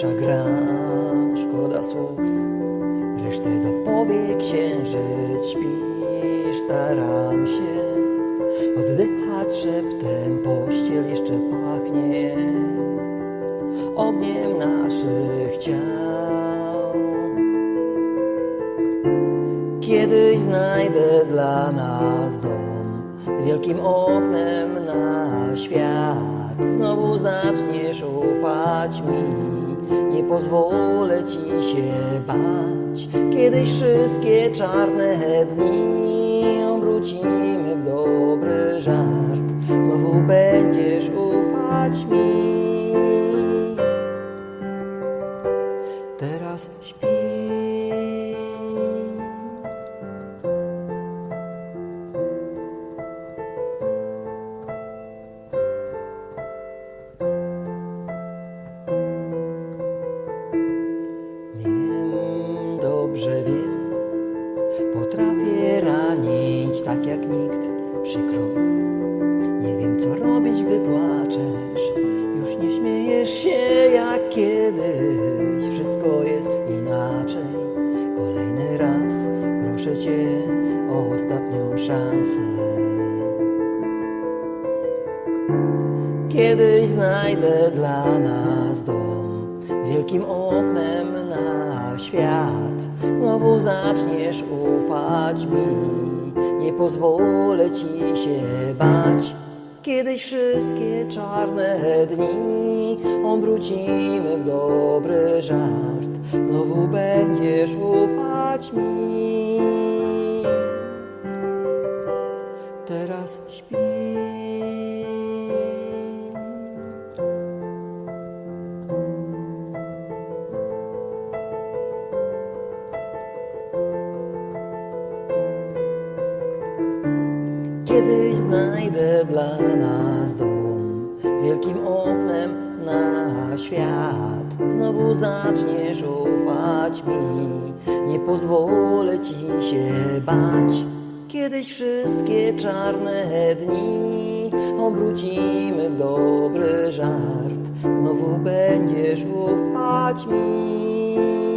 Pierwsza gra, szkoda słów, resztę dopowie księżyc. Śpisz, staram się oddychać szeptem, pościel jeszcze pachnie ogniem naszych ciał. Kiedyś znajdę dla nas dom, wielkim oknem na świat. Znowu zaczniesz ufać mi nie pozwolę ci się bać. Kiedyś wszystkie czarne dni obrócimy w dobry żart. Znowu będziesz ufać mi. Teraz śpi. Dobrze wiem, potrafię ranić tak jak nikt, przykro. Nie wiem co robić, gdy płaczesz, już nie śmiejesz się jak kiedyś, wszystko jest inaczej. Kolejny raz proszę cię o ostatnią szansę. Kiedyś znajdę dla nas dom wielkim oknem na świat. Znowu zaczniesz ufać mi, nie pozwolę ci się bać. Kiedyś wszystkie czarne dni obrócimy w dobry żart. Znowu będziesz ufać mi. Teraz śpi. Kiedyś znajdę dla nas dom z wielkim oknem na świat. Znowu zaczniesz ufać mi, nie pozwolę ci się bać. Kiedyś wszystkie czarne dni obrócimy w dobry żart. Znowu będziesz ufać mi.